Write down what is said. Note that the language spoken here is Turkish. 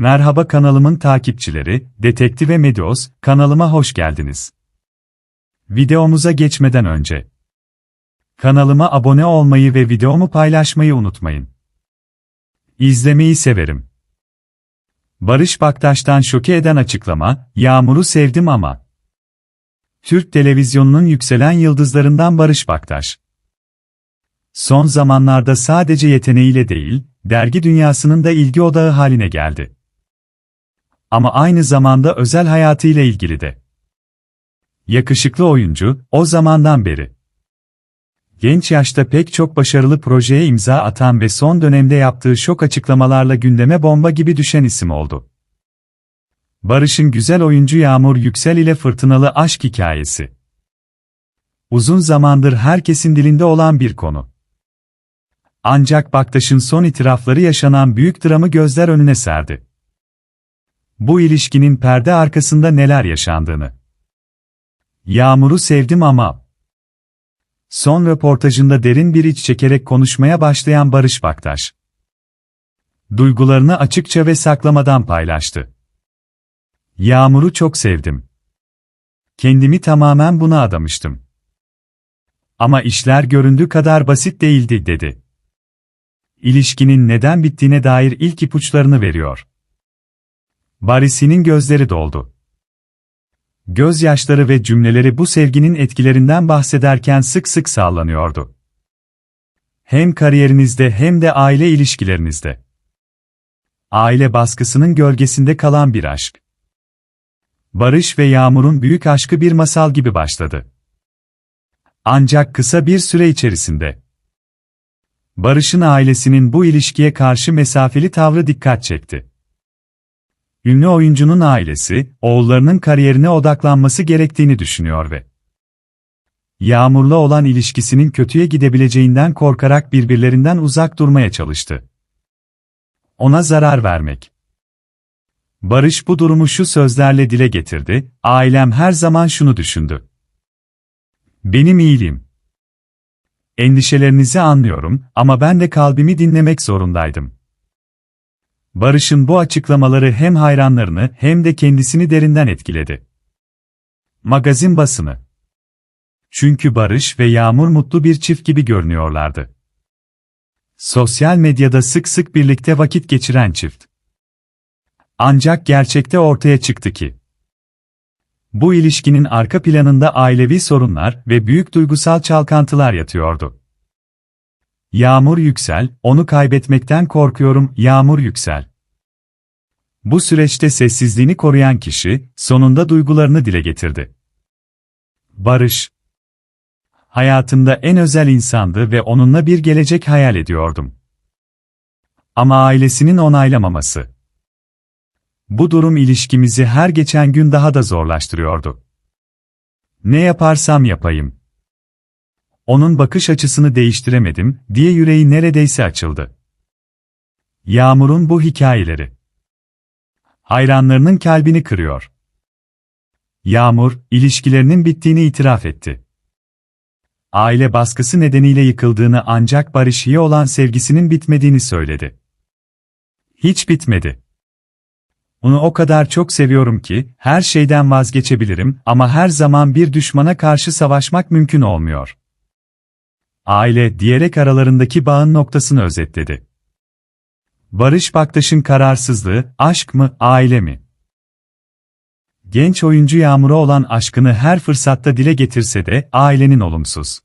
Merhaba kanalımın takipçileri, Detektive Medios, kanalıma hoş geldiniz. Videomuza geçmeden önce kanalıma abone olmayı ve videomu paylaşmayı unutmayın. İzlemeyi severim. Barış Baktaş'tan şoke eden açıklama, Yağmur'u sevdim ama. Türk televizyonunun yükselen yıldızlarından Barış Baktaş. Son zamanlarda sadece yeteneğiyle değil, dergi dünyasının da ilgi odağı haline geldi. Ama aynı zamanda özel hayatıyla ilgili de. Yakışıklı oyuncu, o zamandan beri. Genç yaşta pek çok başarılı projeye imza atan ve son dönemde yaptığı şok açıklamalarla gündeme bomba gibi düşen isim oldu. Barış'ın güzel oyuncu Yağmur Yüksel ile fırtınalı aşk hikayesi. Uzun zamandır herkesin dilinde olan bir konu. Ancak Baktaş'ın son itirafları yaşanan büyük dramı gözler önüne serdi. Bu ilişkinin perde arkasında neler yaşandığını. Yağmur'u sevdim ama... Son röportajında derin bir iç çekerek konuşmaya başlayan Barış Baktaş. Duygularını açıkça ve saklamadan paylaştı. Yağmur'u çok sevdim. Kendimi tamamen buna adamıştım. Ama işler göründüğü kadar basit değildi dedi. İlişkinin neden bittiğine dair ilk ipuçlarını veriyor. Barisi'nin gözleri doldu. Gözyaşları ve cümleleri bu sevginin etkilerinden bahsederken sık sık sallanıyordu. Hem kariyerinizde hem de aile ilişkilerinizde. Aile baskısının gölgesinde kalan bir aşk. Barış ve Yağmur'un büyük aşkı bir masal gibi başladı. Ancak kısa bir süre içerisinde Barış'ın ailesinin bu ilişkiye karşı mesafeli tavrı dikkat çekti. Ünlü oyuncunun ailesi, oğullarının kariyerine odaklanması gerektiğini düşünüyor ve Yağmur'la olan ilişkisinin kötüye gidebileceğinden korkarak birbirlerinden uzak durmaya çalıştı. Ona zarar vermek. Barış bu durumu şu sözlerle dile getirdi, ailem her zaman şunu düşündü. Benim iyiliğim. Endişelerinizi anlıyorum ama ben de kalbimi dinlemek zorundaydım. Barış'ın bu açıklamaları hem hayranlarını hem de kendisini derinden etkiledi. Magazin basını. Çünkü Barış ve Yağmur mutlu bir çift gibi görünüyorlardı. Sosyal medyada sık sık birlikte vakit geçiren çift. Ancak gerçekte ortaya çıktı ki bu ilişkinin arka planında ailevi sorunlar ve büyük duygusal çalkantılar yatıyordu. Yağmur Yüksel, onu kaybetmekten korkuyorum, Yağmur Yüksel. Bu süreçte sessizliğini koruyan kişi, sonunda duygularını dile getirdi. Barış. Hayatımda en özel insandı ve onunla bir gelecek hayal ediyordum. Ama ailesinin onaylamaması. Bu durum ilişkimizi her geçen gün daha da zorlaştırıyordu. Ne yaparsam yapayım. Onun bakış açısını değiştiremedim diye yüreği neredeyse açıldı. Yağmur'un bu hikayeleri. Hayranlarının kalbini kırıyor. Yağmur, ilişkilerinin bittiğini itiraf etti. Aile baskısı nedeniyle yıkıldığını ancak Barış'ya olan sevgisinin bitmediğini söyledi. Hiç bitmedi. Onu o kadar çok seviyorum ki, her şeyden vazgeçebilirim ama her zaman bir düşmana karşı savaşmak mümkün olmuyor. Aile diyerek aralarındaki bağın noktasını özetledi. Barış Baktaş'ın kararsızlığı, aşk mı, aile mi? Genç oyuncu Yağmur'a olan aşkını her fırsatta dile getirse de, ailenin olumsuz.